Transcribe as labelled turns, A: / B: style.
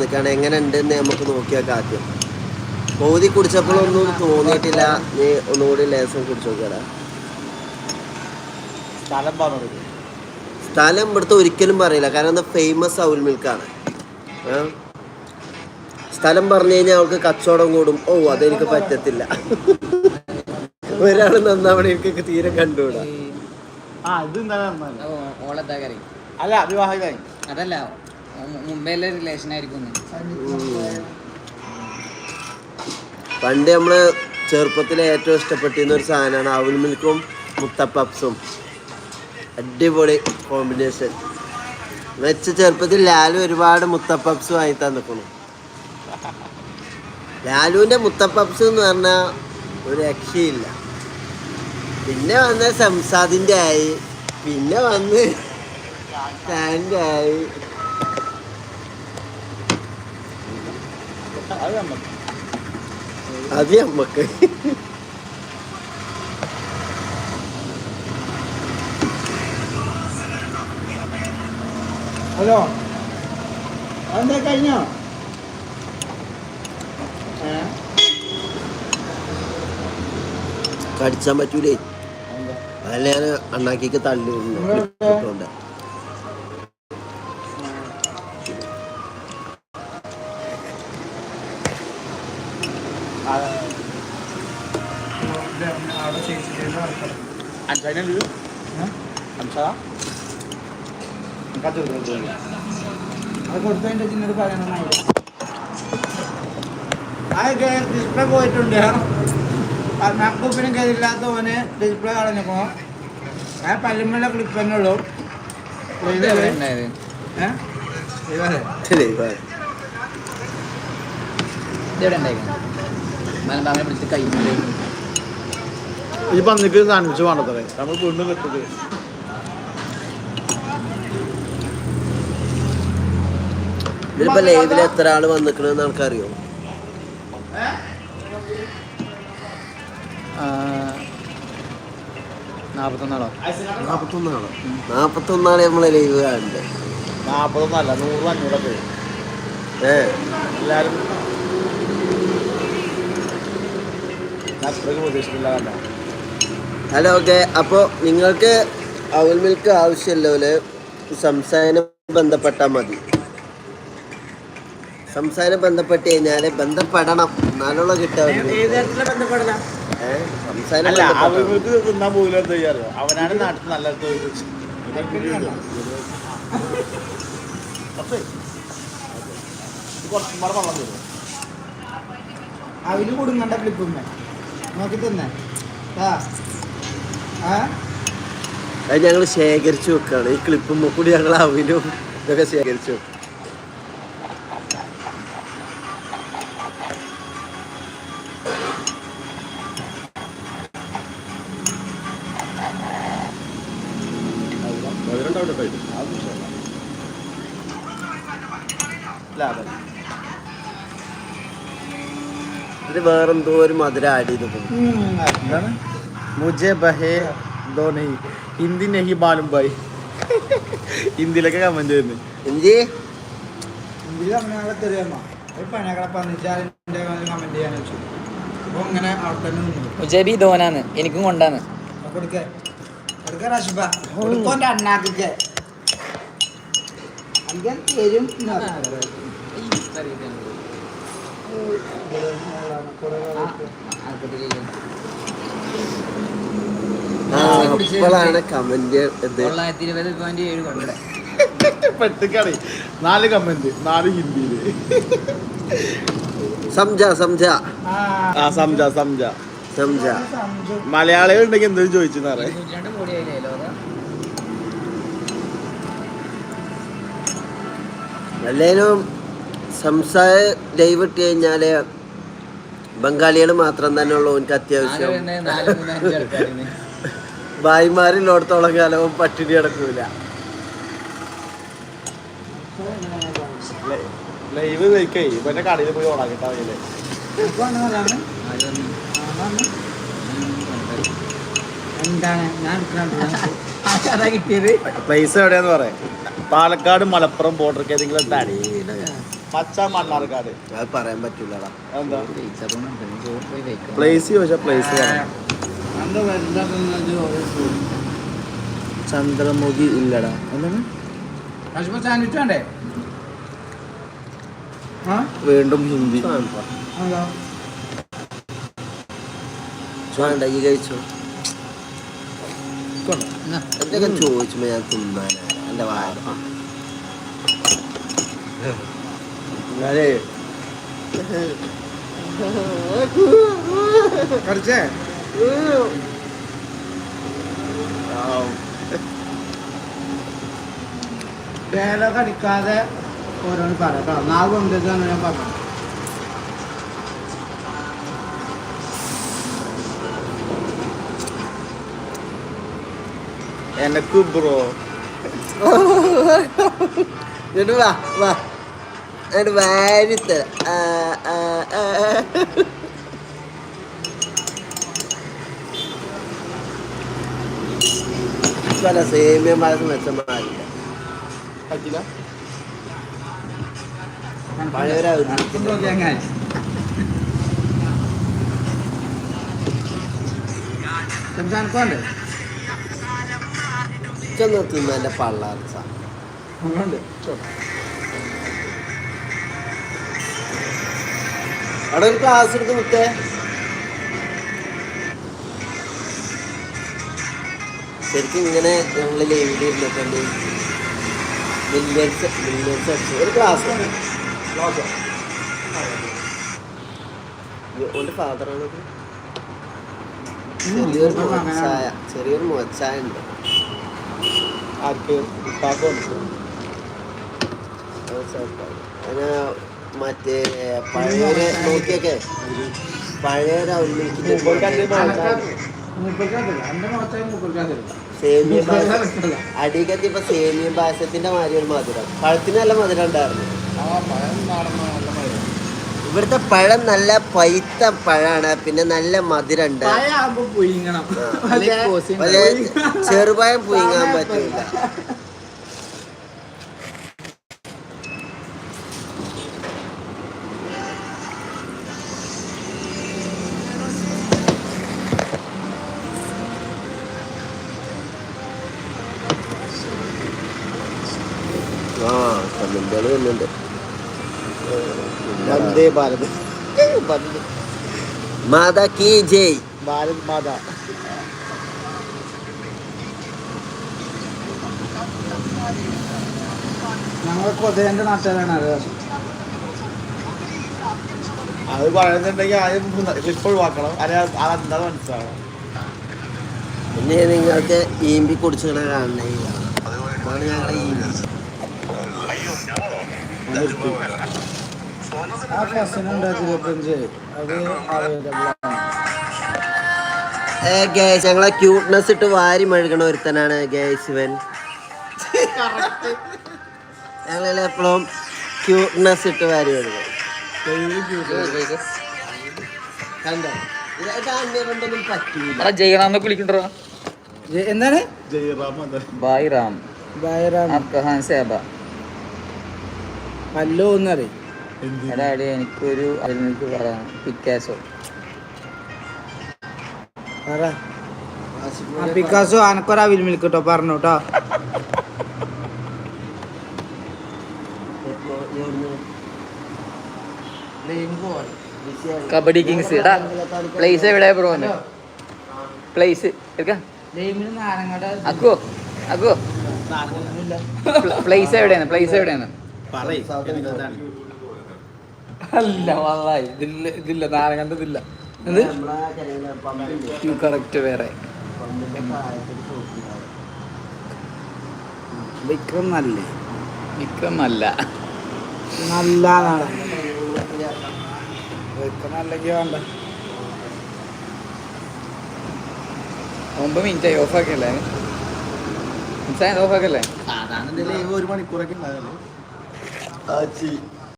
A: വന്നിക്കാണ് എങ്ങനെ ഉണ്ടെന്ന് നമുക്ക് നോക്കിയാൽ ആദ്യം പൗതി കുടിച്ചപ്പോഴൊന്നും തോന്നിയിട്ടില്ല. നീ ഒന്നുകൂടി ലേസം കുടിച്ചു നോക്കിയടാ.
B: സ്ഥലം
A: ഇവിടുത്തെ ഒരിക്കലും പറയില്ല. കാരണം അത് ഫേമസ് ഔൽ മിൽക്കാണ്? സ്ഥലം പറഞ്ഞു കഴിഞ്ഞാൽ അവൾക്ക് കച്ചവടം കൂടും. ഓ അതെനിക്ക് പറ്റത്തില്ല. ഒരാൾ നന്നാവണ എനിക്ക് തീരെ കണ്ടുകൂടാ.
B: അല്ല വിവാഹിതായി
C: അതല്ല മുംബൈയിലെ റിലേഷൻ ആയിരിക്കും
A: പണ്ട് നമ്മൾ ചെറുപ്പത്തിലെ ഏറ്റവും ഇഷ്ടപ്പെട്ടിരുന്ന ഒരു സാധനമാണ് അവൽ മിൽക്കും മുത്തപ്പപ്സും അടിപൊളി കോമ്പിനേഷൻ വെച്ച ചെറുപ്പത്തിൽ ലാലു ഒരുപാട് മുത്തപ്പപ്സ് വാങ്ങി തന്നിക്കണു. ലാലുവിന്റെ മുത്തപ്പപ്സ് എന്ന് പറഞ്ഞാൽ ഒരു രക്ഷയില്ല. പിന്നെ വന്ന സംസാദിന്റെ ആയി പിന്നെ വന്ന് ഫാന്റെ
B: അത് നമ്മക്ക് ഹലോ അതെന്താ കഴിഞ്ഞോ
A: കടിച്ചാൻ പറ്റൂലേ? അതല്ല ഞാൻ അണ്ണാക്കിക്ക് തള്ളി
D: അത് ചിന്നോട് ഡിസ്പ്ലേ പോയിട്ടുണ്ട്. മാക്ബുക്കിനും കയ്യില്ലാത്ത ഓന് ഡിസ്പ്ലേ കളഞ്ഞപ്പോ ഞാൻ പല്ലുമ്മല ക്ലിപ്പ് തന്നെ ഉള്ളൂ.
C: ഏഹ്
D: ഏഹ്
C: ഇവിടെ ഉണ്ടായിരുന്നു മലബാറിനെ പിടിച്ച് കൈ
B: ഈ പന്നിക്ക് സാൻഡ്വിച്ച് വേണ്ടത്രേ നമ്മൾ വീണ്ടും കിട്ടത്
A: ഇതിപ്പോ ലൈവിൽ എത്ര ആൾ വന്നിക്കണെന്ന് ആൾക്കറിയോ
C: നാൽപ്പത്തൊന്നാളോ
A: നാപ്പത്തൊന്നാളോ? നാപ്പത്തൊന്നാളെ. നമ്മളെ ലൈവ് കാണണ്ടേ
B: നാപ്പത്തൊന്നല്ല നൂറ് അഞ്ഞൂറൊക്കെ
A: ഏ?
B: എല്ലാവരും ഞാൻ അത്രയ്ക്ക് പ്രതീക്ഷിക്കില്ല
A: ഹലോ ഓക്കെ. അപ്പോൾ നിങ്ങൾക്ക് അവൽ മിൽക്ക് ആവശ്യമില്ലോൽ സംസാരം ബന്ധപ്പെട്ടാൽ മതി. സംസാരം ബന്ധപ്പെട്ട് കഴിഞ്ഞാൽ ബന്ധപ്പെടണം. എന്നാലുള്ള കിട്ടാൻ.
B: അവർക്ക് തിന്നാൻ പോകില്ല എന്താ ചെയ്യാറ് അവനാണ് നാട്ടിൽ നല്ല
D: അവർ കൊടുങ്ങണ്ട ക്ലിപ്പുമ്മ നോക്കി തന്നെ
A: അത് ഞങ്ങൾ ശേഖരിച്ചു വെക്കാണ്. ഈ ക്ലിപ്പും കൂടി ഞങ്ങൾ അവിലും ഇതൊക്കെ ശേഖരിച്ചു വെക്കും.
B: ലാഭം.
A: ഇത് വേറെന്തോ ഒരു മധുര ആഡ് ചെയ്ത് പോകും
B: എന്താണ് മുജെ ബഹേ ഹിന്ദി നെഹി ബാലും ഭായ് ഹിന്ദിയിലൊക്കെ കമന്റ്
A: വരുന്നു
D: ഹിന്ദി നമ്മളെ
C: മുജബി ധോനാന്ന് എനിക്കും
D: അഞ്ചാൻ തരും
B: നാല് കമന്റ് നാല് ഹിന്ദിയിൽ.
A: സംജ സംജ.
D: ആ,
B: സംജാ സംജ.
A: സംജ.
B: മലയാളികൾ ഉണ്ടെങ്കിൽ എന്തെങ്കിലും ചോദിച്ചു പറയാം.
C: ഇരുന്നൂറ്റി
A: സംസാര ലൈവ് കഴിഞ്ഞാൽ കഴിഞ്ഞാൽ ബംഗാളികൾ മാത്രം തന്നെ ഉള്ളൂ എനിക്ക് അത്യാവശ്യം.
C: വരുന്നത് ഓടത്തോളം മൂന്ന് അഞ്ച് ആൾക്കാരിന്
A: ഭായിമാരിലോടത്തോളം കാലവും പട്ടിണി കിടക്കൂല.
B: ലൈവ് കഴിക്കേ ഇവന്റെ കടയിൽ പോയി പ്ലേസ് എവിടെയാന്ന് പറയാം പാലക്കാട് മലപ്പുറം ബോർഡർക്ക് ഏതെങ്കിലും താടി. പച്ച മണ്ണാർക്കാട്.
A: അത് പറയാൻ പറ്റൂലടാ.
B: എന്താ? പ്ലേസ് ചോദിച്ചാ പ്ലേസ് ചന്ദ്രമുഖി ഇല്ലടാ. എന്താണ്?
D: വേണ്ടേ?
B: ഹിന്ദി.
D: ചോദിച്ചു
A: വേണ്ട ഈ കഴിച്ചോ?
C: എന്നാ,
A: എന്തൊക്കെ ചോദിച്ചുമ്പോ ഞാൻ തിന്നാനാ? എന്റെ വായ.
B: ഞാനേ
D: കടിച്ചേ വേല കടിക്കാതെ ഓരോന്ന് പറയാം നാവ് എന്താണ് ഞാൻ പറഞ്ഞത്.
B: എനക്ക് ബ്രോ.
A: വാ വാ. എന്നിട്ട് ആ. പല സേമിയ പായസം മെച്ചമാരില്ല
B: പറ്റില്ല?
A: പഴയൊരു
D: സംസാരിക്കോണ്ട്
A: ചെന്ന് തിന്ന എന്റെ പള്ളാർച്ച അവിടെ ഒരു ക്ലാസ് എടുത്ത് മുത്തേ. ശരിക്കും ഇങ്ങനെ നമ്മൾ ലൈവിൽ ഇരുന്നിട്ടുണ്ട്. മില്യൻസ് മില്യൻസ് അടിച്ചു. ഒരു ക്ലാസ് ഓന്റെ ഫാദറാണത് ചെറിയൊരു മുഖച്ചായ ചെറിയൊരു മുഖച്ചായ ഉണ്ട്.
B: ആർക്ക്? ഉപ്പാക്ക്
A: അങ്ങനെ മറ്റേ പഴയൊരു നോക്കിയൊക്കെ. പഴയൊരു സേമിയ പായസം. അടിക്കത്തി ഇപ്പൊ സേമിയ പായസത്തിന്റെ മാതിരി ഒരു മധുരം. പഴത്തിന് നല്ല മധുരം. ഉണ്ടായിരുന്നു ഇവിടുത്തെ പഴം നല്ല പൈത്ത പഴാണ്. പിന്നെ നല്ല മധുരം ഉണ്ട്. ചെറുപഴം പുയിങ്ങാൻ പറ്റില്ല കമ്മിന്റുകൾ വരുന്നുണ്ട്
B: വന്ദേ ഭാരത്.
A: മാതാ കി ജയ്.
B: ഭാരത് മാതാ.
D: നാട്ടുകാരാണ് അത്
B: പറയുന്നുണ്ടെങ്കിൽ ആദ്യം ക്ലിപ്പ് ഒഴിവാക്കണം. അല്ലെ അതെന്താ മനസ്സിലാവണം
A: പിന്നെ നിങ്ങൾക്ക് ഈമ്പി കാണണേ അതാണ് ഞങ്ങളുടെ ഈമ്പി.
D: ആ ഇരുപത്തഞ്ച് അത്
A: ഗേസ് ഞങ്ങളെ ക്യൂട്ട്നെസ് ഇട്ട് വാരി മെഴുകണ ഒരുത്തനാണ് ഗേസ് ഇവൻ. ഞങ്ങളെല്ലാം എപ്പോഴും ക്യൂട്ട്നെസ് ഇട്ട് വാരി മെഴുകും. കണ്ടോ?
C: വിളിക്കണ്ടോ?
D: എന്താണ്?
B: ജയറാം
C: ബായ് റാം
D: ബൈറാണ്
C: ആപ് കഹാൻ സേ അബ
D: പല്ലോ ഒന്നറിയും
C: എടാ അടി എനിക്കൊരു അതിൽ എനിക്ക് പറയാം പിക്കാസോ.
D: പറ. ആ പിക്കാസോ അനക്കൊരാ വിൽമിൽ കിട്ടോ പറഞ്ഞു കേട്ടോ
C: കബഡി കിങ്സ്. എടാ പ്ലേസ് എവിടെ ബ്രോ പ്ലേസ് അക്കോ അക്കോ. പ്ലേസ് എവിടെയാണ്? പ്ലേസ് എവിടെയാണ്? അല്ല വള്ളായി. ഇതില്ല ഇതില്ല നാരങ്ങന്റെ ഇതില്ല എന്ത്? കറക്റ്റ് വേറെ.
D: വിക്രം നല്ലേ
C: വിക്രം അല്ല
D: നല്ല നാളെ വിക്രം അല്ലെങ്കിൽ വേണ്ട.
C: ഒമ്പത് മിനിറ്റ് ആയി ഓഫ് ആക്കല്ലേ? ഓഫ് ആക്കല്ലേ?
B: സാധാരണ ഒരു മണിക്കൂറൊക്കെ 垃圾